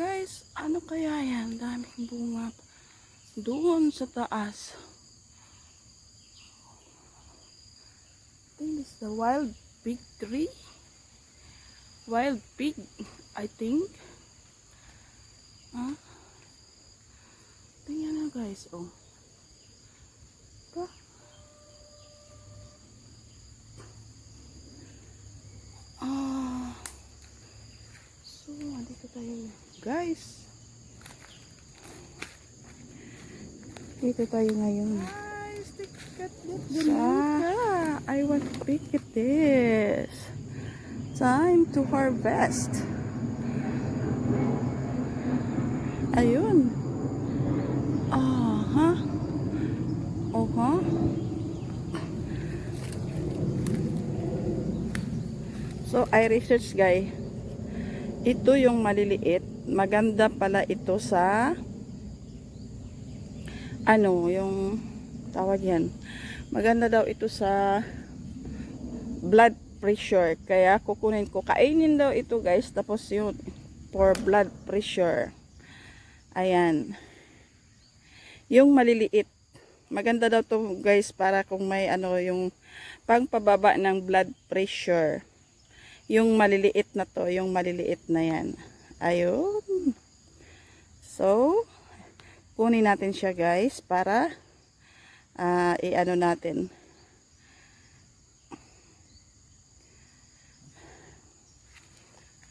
guys, ano kaya yan? Daming bunga. Doon sa taas. I think it's the wild pig tree. Wild pig, I think. Ah. Tingnan na guys, oh. Pa. Ah. So, dito tayo. Guys. Dito tayo ngayon. Guys, look at that Sa, I want to pick at this. Time to harvest. Ayun. Ah, ha? Oh, ha? So, I research guy. Ito yung maliliit. Maganda pala ito sa ano, yung tawag yan. Maganda daw ito sa blood pressure. Kaya kukunin ko. Kainin daw ito guys. Tapos yun, for blood pressure. Ayan. Yung maliliit. Maganda daw to guys para kung may ano yung pangpababa ng blood pressure. Yung maliliit na to, yung maliliit na yan. Ayun. So, kunin natin siya guys para ah i-ano natin.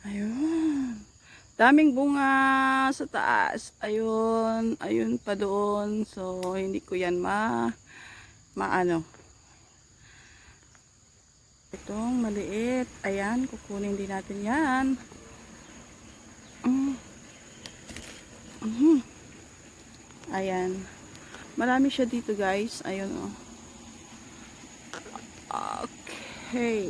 Ayun. Daming bunga sa taas. Ayun, ayun pa doon. So, hindi ko yan ma maano. Itong maliit. Ayan, kukunin din natin yan. Mm. Mhm. Ayan. Marami siya dito guys. Ayun oh. Okay.